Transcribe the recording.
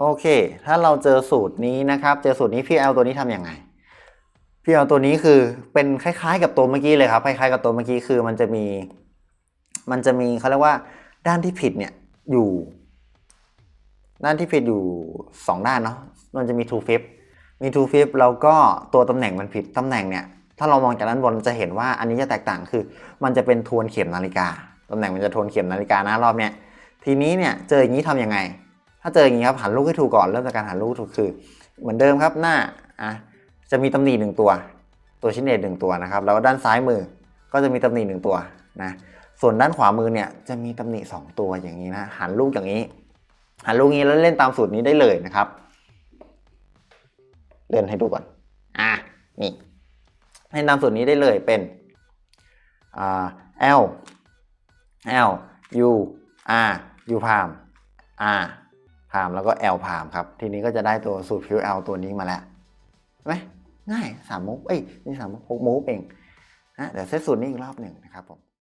โอเค ถ้าเราเจอสูตรนี้นะครับ เจอสูตรนี้พี่เอาตัวนี้ทำยังไง พี่เอาตัวนี้คือเป็นคล้ายๆ กับตัวเมื่อกี้เลยครับ คล้ายๆกับตัวเมื่อกี้คือมันจะมี มันจะมีเขาเรียกว่าด้านที่ผิดเนี่ยอยู่ ด้านที่ผิดอยู่สองด้านเนาะ มันจะมี two flip มี two flip แล้วก็ตัวตำแหน่งมันผิด ตำแหน่งเนี่ย ถ้าเรามองจากด้านบนจะเห็นว่าอันนี้จะแตกต่างคือ มันจะเป็นทวนเข็มนาฬิกา ตำแหน่งมันจะทวนเข็มนาฬิกานะรอบเนี้ย ทีนี้เนี่ยเจออย่างนี้ทำยังไง ถ้าเจออย่างนี้ครับหันลูกให้ถูกก่อนเริ่มจากการหันลูกถูกคือ เหมือนเดิมครับหน้าอะจะมีตำหนิหนึ่งตัว ตัวชิ้นเอกหนึ่งตัวนะครับ แล้วด้านซ้ายมือก็จะมีตำหนิหนึ่งตัวนะส่วนด้านขวามือเนี่ยจะมีตำหนิสองตัวอย่างนี้นะหันลูกอย่างนี้ หันลูกนี้แล้วเล่นตามสูตรนี้ได้เลยนะครับ เล่นให้ดูก่อนอะนี่เล่นตามสูตรนี้ได้เลยเป็นอ่า L L U R U พาม R พามแล้วก็ L พามครับ ทีนี้ก็จะได้ตัวสูตรฟิว L ตัวนี้มาแล้วใช่ไหมง่ายสามมุกเอ้ยนี่สามมุกหกมุกเองนะเดี๋ยวเซตสูตรนี้อีกรอบหนึ่งนะครับผม